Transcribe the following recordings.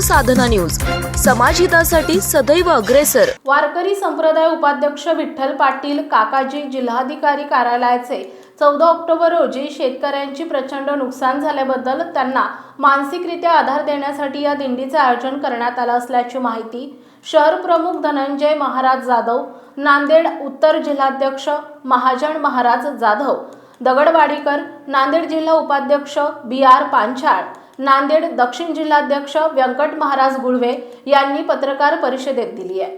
साधना news. समाजहितासाठी सदैव अग्रेसर. वारकरी संप्रदाय उपाध्यक्ष विठ्ठल पाटील काकाजी जिल्हाधिकारी कार्यालयाचे चौदा ऑक्टोबर रोजी शेतकऱ्यांची प्रचंड नुकसान झाल्याबद्दल त्यांना मानसिकरित्या आधार देण्यासाठी या दिंडीचे आयोजन करण्यात आलं असल्याची माहिती शहर प्रमुख धनंजय महाराज जाधव नांदेड उत्तर जिल्हाध्यक्ष महाजन महाराज जाधव दगडवाडीकर नांदेड जिल्हा उपाध्यक्ष बी आर पांचाळ. नांदेड दक्षिण जिल्हाध्यक्ष व्यंकट महाराज गुळवे यांनी पत्रकार परिषदेत दिली आहे.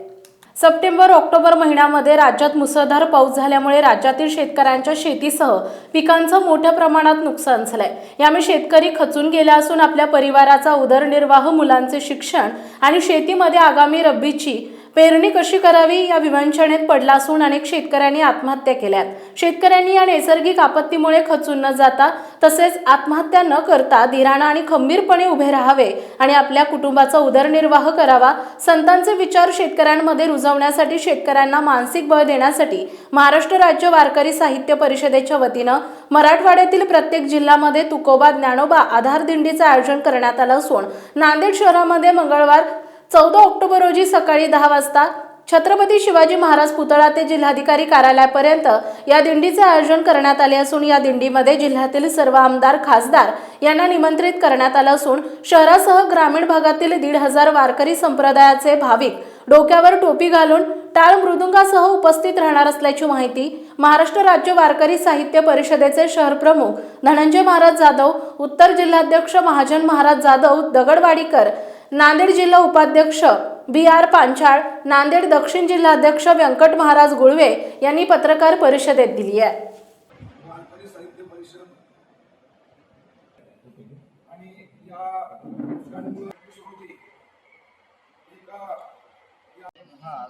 सप्टेंबर ऑक्टोबर महिन्यामध्ये राज्यात मुसळधार पाऊस झाल्यामुळे राज्यातील शेतकऱ्यांच्या शेतीसह पिकांचं मोठ्या प्रमाणात नुकसान झालंय. यामुळे शेतकरी खचून गेला असून आपल्या परिवाराचा उदरनिर्वाह मुलांचे शिक्षण आणि शेतीमध्ये आगामी रब्बीची पेरणी कशी करावी या विवंचनेत पडला असून अनेक शेतकऱ्यांनी आत्महत्या केल्यात. शेतकऱ्यांनी या नैसर्गिक आपत्तीमुळे खचून न जाता तसेच आत्महत्या न करता धीराणा आणि खंबीरपणे उभे राहावे आणि आपल्या कुटुंबाचा उदरनिर्वाह करावा संतांचे विचार शेतकऱ्यांमध्ये रुजवण्यासाठी शेतकऱ्यांना मानसिक बळ देण्यासाठी महाराष्ट्र राज्य वारकरी साहित्य परिषदेच्या वतीनं मराठवाड्यातील प्रत्येक जिल्ह्यामध्ये तुकोबा ज्ञानोबा आधार दिंडीचं आयोजन करण्यात आलं असून नांदेड शहरामध्ये मंगळवार चौदा ऑक्टोबर रोजी सकाळी दहा वाजता छत्रपती शिवाजी महाराज पुतळा ते जिल्हाधिकारी कार्यालयापर्यंत या दिंडीचे आयोजन करण्यात आले असून या दिंडीमध्ये जिल्ह्यातील सर्व आमदार खासदार यांना निमंत्रित करण्यात आलं असून शहरासह ग्रामीण भागातील दीड हजार वारकरी संप्रदायाचे भाविक डोक्यावर टोपी घालून टाळ मृदुंगासह उपस्थित राहणार असल्याची माहिती महाराष्ट्र राज्य वारकरी साहित्य परिषदेचे शहर प्रमुख धनंजय महाराज जाधव उत्तर जिल्हाध्यक्ष महाजन महाराज जाधव दगडवाडीकर नांदेड जिल्हा उपाध्यक्ष बी आर पांचाळ नांदेड दक्षिण जिल्हाध्यक्ष व्यंकट महाराज गुळवे यांनी पत्रकार परिषदेत दिली आहे.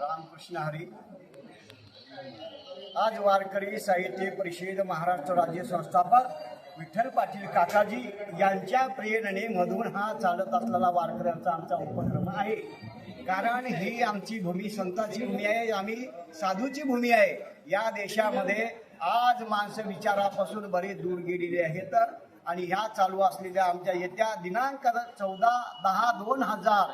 रामकृष्ण हरी. आज वारकरी साहित्य परिषद महाराष्ट्र राज्य संस्थापक विठ्ठल पाटील काकाजी यांच्या प्रेरणेने मधून हा चालत असलेला वारकऱ्यांचा आमचा उपक्रम आहे. कारण ही आमची भूमी संतांची भूमी आहे आम्ही साधूची भूमी आहे. या देशामध्ये आज माणसं विचारापासून बरेच दूर गेलेली आहेत. आणि ह्या चालू असलेल्या आमच्या येत्या दिनांक चौदा दहा दोन हजार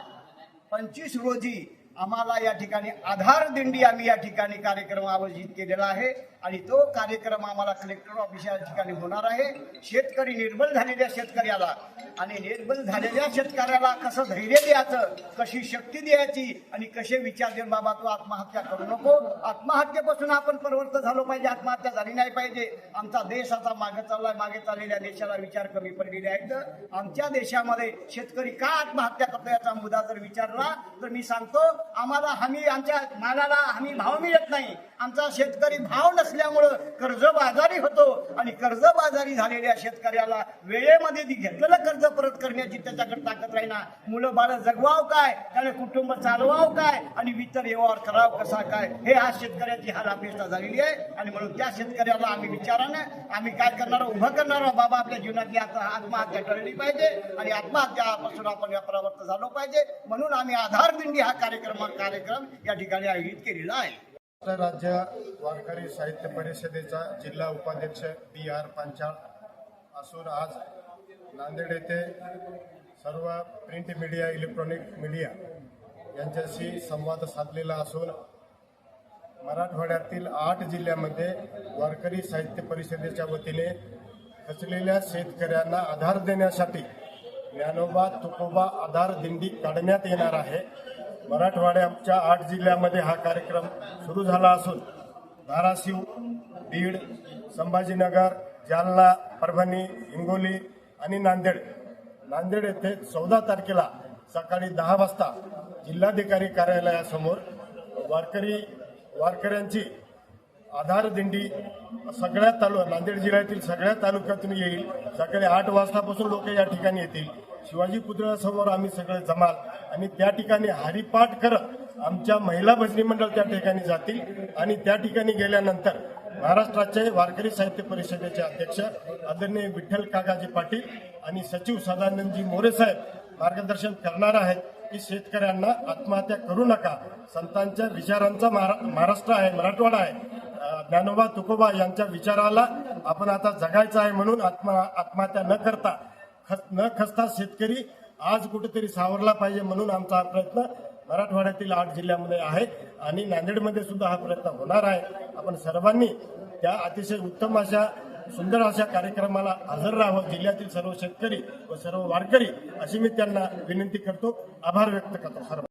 पंचवीस रोजी आम्हाला या ठिकाणी आधार दिंडी आम्ही या ठिकाणी कार्यक्रम आयोजित केलेला आहे. आणि तो कार्यक्रम आम्हाला कलेक्टर ऑफिस या ठिकाणी होणार आहे. शेतकरी निर्बल झालेल्या शेतकऱ्याला आणि निर्बल झालेल्या शेतकऱ्याला कसं धैर्य द्यायचं कशी शक्ती द्यायची आणि कसे विचार देऊन बाबा तू आत्महत्या करू नको. आत्महत्येपासून आपण परिवर्त झालो पाहिजे आत्महत्या झाली नाही पाहिजे. आमचा देश आता मागे चाललाय मागे चाललेल्या देशाला विचार कमी पडलेले आहेत. आमच्या देशामध्ये शेतकरी का आत्महत्या करतो याचा मुद्दा जर विचारला तर मी सांगतो आम्हाला हमी आमच्या मालाला हमी भाव मिळत नाही. आमचा शेतकरी भाव नसल्यामुळं कर्जबाजारी होतो आणि कर्जबाजारी झालेल्या शेतकऱ्याला वेळेमध्ये घेतलेलं कर्ज परत करण्याची त्याच्याकडे ताकद राहिना. मुलं बाळं जगवाव काय? त्याने कुटुंब चालवाव काय? आणि वितर व्यवहार कराव कसा काय? हे आज शेतकऱ्याची हाल अपेक्षा झालेली आहे. आणि म्हणून त्या शेतकऱ्याला आम्ही विचारानं आम्ही काय करणार? उभं करणार बाबा आपल्या जीवनातली आता आत्महत्या टळली पाहिजे आणि आत्महत्यापासून आपण या झालो पाहिजे. म्हणून आम्ही आधार दिंडी हा कार्यक्रम कार्यक्रम या ठिकाणी आयोजित केलेला आहे. राज्य वारकरी साहित्य परिषदेचा जिल्हा उपाध्यक्ष बी आर पांचाळ असून आज नांदेड येथे सर्व प्रिंट मीडिया इलेक्ट्रॉनिक मीडिया यांच्याशी संवाद साधलेला असून मराठवाड्यातील आठ जिल्ह्यामध्ये वारकरी साहित्य परिषदेच्या वतीने खचलेल्या शेतकऱ्यांना आधार देण्यासाठी ज्ञानोबा तुकोबा आधार दिंडी काढण्यात येणार आहे. मराठवाड्याच्या आठ जिल्ह्यामध्ये हा कार्यक्रम सुरू झाला असून धाराशिव बीड संभाजीनगर जालना परभणी हिंगोली आणि नांदेड. नांदेड येथे चौदा तारखेला सकाळी दहा वाजता जिल्हाधिकारी कार्यालयासमोर वारकरी वारकऱ्यांची आधार दिंडी सगळ्या तालु नांदेड जिल्ह्यातील सगळ्या तालुक्यातून येईल. सकाळी आठ वाजतापासून लोक या ठिकाणी येतील. शिवाजी पुतळ्यासमोर आम्ही सगळे जमाल. आणि त्या ठिकाणी हरिपाठ करत आमच्या महिला भजनी मंडळ त्या ठिकाणी जातील. आणि त्या ठिकाणी गेल्यानंतर महाराष्ट्राचे वारकरी साहित्य परिषदेचे अध्यक्ष आदरणीय विठ्ठल काकाजी पाटील आणि सचिव सदानंदजी मोरे साहेब मार्गदर्शन करणार आहेत की शेतकऱ्यांना आत्महत्या करू नका. संतांच्या विचारांचा महारा- महाराष्ट्र आहे मराठवाडा आहे. ज्ञानोबा तुकोबा यांच्या विचाराला आपण आता जगायचं आहे म्हणून आत्मा आत्महत्या न करता खस न खसता शेतकरी आज कुठेतरी सावरला पाहिजे म्हणून आमचा हा प्रयत्न मराठवाड्यातील आठ जिल्ह्यामध्ये आहे आणि नांदेडमध्ये सुद्धा हा प्रयत्न होणार आहे. आपण सर्वांनी त्या अतिशय उत्तम अशा सुंदर अशा कार्यक्रमाला हजर राहावं. जिल्ह्यातील सर्व शेतकरी व सर्व वारकरी अशी मी त्यांना विनंती करतो. आभार व्यक्त करतो. सर्व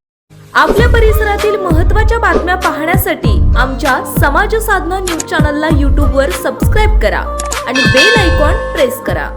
आपल्या परिसरातील महत्त्वाच्या बातम्या पाहण्यासाठी आमच्या समाज साधना न्यूज चॅनलला यूट्यूबवर सबस्क्राईब करा आणि बेल आयकॉन प्रेस करा.